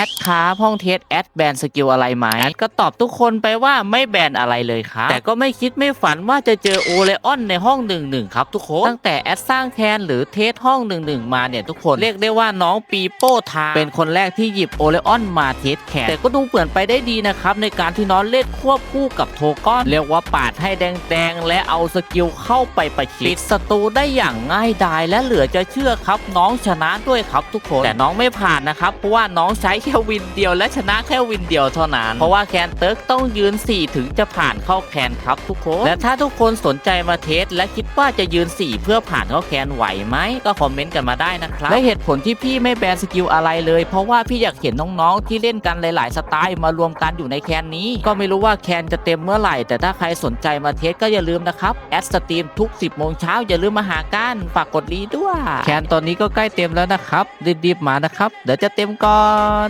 back ดครับห้องเทสแอดแบนสกิลอะไรไหมแอดก็ตอบทุกคนไปว่าไม่แบนอะไรเลยครับแต่ก็ไม่คิดไม่ฝันว่าจะเจอโอเลออนในห้องหนึ่งหนึ่งครับทุกคนตั้งแต่แอดสร้างแคนหรือเทสห้องหนึ่งหนึ่งมาเนี่ยทุกคนเรียกได้ว่าน้องปีโป้ทาเป็นคนแรกที่หยิบโอเลออนมาเทสแคนแต่ก็ดูเปลี่ยนไปได้ดีนะครับในการที่น้องเล่นควบคู่กับโทก้อนเรียกว่าปาดให้แดงๆและเอาสกิลเข้าไปประชิดปิดศัตรูได้อย่างง่ายดายและเหลือจะเชื่อครับ น้องชนะด้วยครับทุกคนแต่น้องไม่ผ่านนะครับเพราะว่าน้องใช้แค่วินเดียวและชนะแค่วินเดียวเท่านั้น เพราะว่าแคนเติร์กต้องยืน 4 ถึงจะผ่านเข้าแคนครับทุกคน และถ้าทุกคนสนใจมาเทส และคิดว่าจะยืน 4 เพื่อผ่านเข้าแคนไหวไหมก็คอมเมนต์กันมาได้นะครับ และเหตุผลที่พี่ไม่แบนสกิลอะไรเลย เพราะว่าพี่อยากเห็นน้องๆที่เล่นกันหลาย ๆ สไตล์มารวมกันอยู่ในแคนนี้ ก็ไม่รู้ว่าแคนจะเต็มเมื่อไหร่ แต่ถ้าใครสนใจมาเทสก็อย่าลืมนะครับแอดสตรีมทุก 10โมงเช้าอย่าลืมมาหากันฝากกดรีด้วย แคนตอนนี้ก็ใกล้เต็มแล้วนะครับรีบๆมานะครับ เดี๋ยวจะเต็มก่อน